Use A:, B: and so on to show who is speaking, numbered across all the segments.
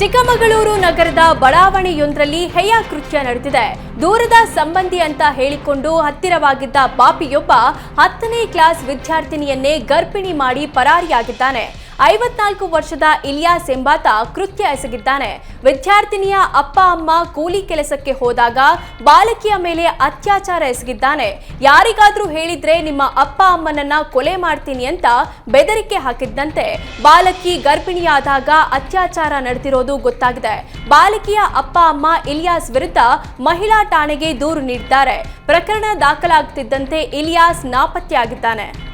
A: ಚಿಕ್ಕಮಗಳೂರು ನಗರದ ಬಡಾವಣೆಯೊಂದರಲ್ಲಿ ಹೇಯ ಕೃತ್ಯ ನಡೆದಿದೆ. ದೂರದ ಸಂಬಂಧಿ ಅಂತ ಹೇಳಿಕೊಂಡು ಹತ್ತಿರವಾಗಿದ್ದ ಪಾಪಿಯೊಬ್ಬ ಹತ್ತನೇ ಕ್ಲಾಸ್ ವಿದ್ಯಾರ್ಥಿನಿಯನ್ನೇ ಗರ್ಭಿಣಿ ಮಾಡಿ ಪರಾರಿಯಾಗಿದ್ದಾನೆ. ಐವತ್ನಾಲ್ಕು ವರ್ಷದ ಇಲಿಯಾಸ್ ಎಂಬಾತ ಕೃತ್ಯ ಎಸಗಿದ್ದಾನೆ. ವಿದ್ಯಾರ್ಥಿನಿಯ ಅಪ್ಪ, ಅಮ್ಮ ಕೂಲಿ ಕೆಲಸಕ್ಕೆ ಹೋದಾಗ ಬಾಲಕಿಯ ಮೇಲೆ ಅತ್ಯಾಚಾರ ಎಸಗಿದ್ದಾನೆ. ಯಾರಿಗಾದ್ರೂ ಹೇಳಿದ್ರೆ ನಿಮ್ಮ ಅಪ್ಪ, ಅಮ್ಮನನ್ನ ಕೊಲೆ ಮಾಡ್ತೀನಿ ಅಂತ ಬೆದರಿಕೆ ಹಾಕಿದ್ದಂತೆ ಬಾಲಕಿ ಗರ್ಭಿಣಿಯಾದಾಗ ಅತ್ಯಾಚಾರ ನಡೆದಿರೋದು ಗೊತ್ತಾಗಿದೆ. ಬಾಲಕಿಯ ಅಪ್ಪ, ಅಮ್ಮ ಇಲಿಯಾಸ್ ವಿರುದ್ಧ ಮಹಿಳಾ ಠಾಣೆಗೆ ದೂರು ನೀಡಿದ್ದಾರೆ. ಪ್ರಕರಣ ದಾಖಲಾಗುತ್ತಿದ್ದಂತೆ ಇಲಿಯಾಸ್ ನಾಪತ್ತೆಯಾಗಿದ್ದಾನೆ.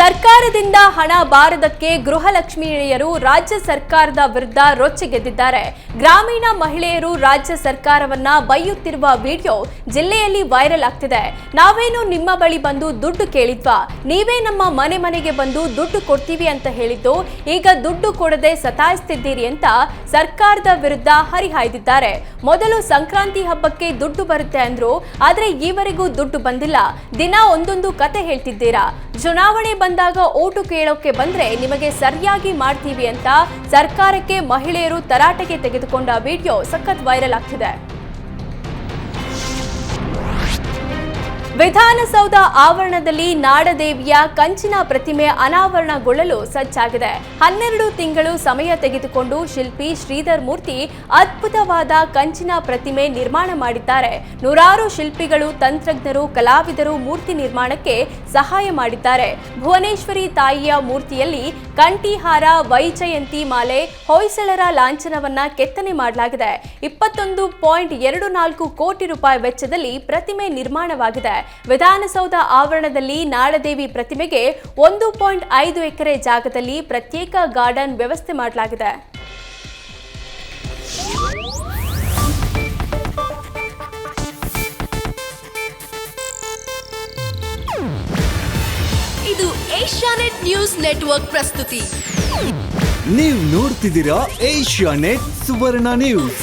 A: ಸರ್ಕಾರದಿಂದ ಹಣ ಬಾರದಕ್ಕೆ ಗೃಹಲಕ್ಷ್ಮಿಯರು ರಾಜ್ಯ ಸರ್ಕಾರದ ವಿರುದ್ಧ ರೊಚ್ಚಿಗೆದ್ದಿದ್ದಾರೆ ಗ್ರಾಮೀಣ ಮಹಿಳೆಯರು ರಾಜ್ಯ ಸರ್ಕಾರವನ್ನ ಬೈಯುತ್ತಿರುವ ವಿಡಿಯೋ ಜಿಲ್ಲೆಯಲ್ಲಿ ವೈರಲ್ ಆಗ್ತಿದೆ. ನಾವೇನು ನಿಮ್ಮ ಬಳಿ ಬಂದು ದುಡ್ಡು ಕೇಳಿದ್ವಾ? ನೀವೇ ನಮ್ಮ ಮನೆ ಮನೆಗೆ ಬಂದು ದುಡ್ಡು ಕೊಡ್ತೀವಿ ಅಂತ ಹೇಳಿದ್ದು, ಈಗ ದುಡ್ಡು ಕೊಡದೆ ಸತಾಯಿಸ್ತಿದ್ದೀರಿ ಅಂತ ಸರ್ಕಾರದ ವಿರುದ್ಧ ಹರಿಹಾಯ್ದಿದ್ದಾರೆ. ಮೊದಲು ಸಂಕ್ರಾಂತಿ ಹಬ್ಬಕ್ಕೆ ದುಡ್ಡು ಬರುತ್ತೆ ಅಂದ್ರು, ಆದ್ರೆ ಈವರೆಗೂ ದುಡ್ಡು ಬಂದಿಲ್ಲ. ದಿನ ಒಂದೊಂದು ಕತೆ ಹೇಳ್ತಿದ್ದೀರಾ? ಚುನಾವಣೆ ಬಂದಾಗ ಓಟು ಕೇಳೋಕೆ ಬಂದ್ರೆ ನಿಮಗೆ ಸರಿಯಾಗಿ ಮಾಡ್ತೀವಿ ಅಂತ ಸರ್ಕಾರಕ್ಕೆ ಮಹಿಳೆಯರು ತರಾಟೆಗೆ ತೆಗೆದುಕೊಂಡ ವಿಡಿಯೋ ಸಖತ್ ವೈರಲ್ ಆಗ್ತಿದೆ. ವಿಧಾನಸೌಧ ಆವರಣದಲ್ಲಿ ನಾಡದೇವಿಯ ಕಂಚಿನ ಪ್ರತಿಮೆ ಅನಾವರಣಗೊಳ್ಳಲು ಸಜ್ಜಾಗಿದೆ. ಹನ್ನೆರಡು ತಿಂಗಳು ಸಮಯ ತೆಗೆದುಕೊಂಡು ಶಿಲ್ಪಿ ಶ್ರೀಧರ್ ಮೂರ್ತಿ ಅದ್ಭುತವಾದ ಕಂಚಿನ ಪ್ರತಿಮೆ ನಿರ್ಮಾಣ ಮಾಡಿದ್ದಾರೆ. ನೂರಾರು ಶಿಲ್ಪಿಗಳು, ತಂತ್ರಜ್ಞರು, ಕಲಾವಿದರು ಮೂರ್ತಿ ನಿರ್ಮಾಣಕ್ಕೆ ಸಹಾಯ ಮಾಡಿದ್ದಾರೆ. ಭುವನೇಶ್ವರಿ ತಾಯಿಯ ಮೂರ್ತಿಯಲ್ಲಿ ಕಂಠಿಹಾರ, ವೈಜಯಂತಿ ಮಾಲೆ, ಹೊಯ್ಸಳರ ಲಾಂಛನವನ್ನ ಕೆತ್ತನೆ ಮಾಡಲಾಗಿದೆ. ಇಪ್ಪತ್ತೊಂದು ಪಾಯಿಂಟ್ ಎರಡು ನಾಲ್ಕು ಕೋಟಿ ರೂಪಾಯಿ ವೆಚ್ಚದಲ್ಲಿ ಪ್ರತಿಮೆ ನಿರ್ಮಾಣವಾಗಿದೆ. ವಿಧಾನಸೌಧ ಆವರಣದಲ್ಲಿ ನಾಡದೇವಿ ಪ್ರತಿಮೆಗೆ ಒಂದು ಪಾಯಿಂಟ್ ಐದು ಎಕರೆ ಜಾಗದಲ್ಲಿ ಪ್ರತ್ಯೇಕ ಗಾರ್ಡನ್ ವ್ಯವಸ್ಥೆ ಮಾಡಲಾಗಿದೆ.
B: ಇದು ಏಷ್ಯಾನೆಟ್ ನ್ಯೂಸ್ ನೆಟ್ವರ್ಕ್ ಪ್ರಸ್ತುತಿ.
C: ನೀವು ನೋಡ್ತಿದ್ದೀರಾ ಏಷ್ಯಾನೆಟ್ ಸುವರ್ಣ ನ್ಯೂಸ್.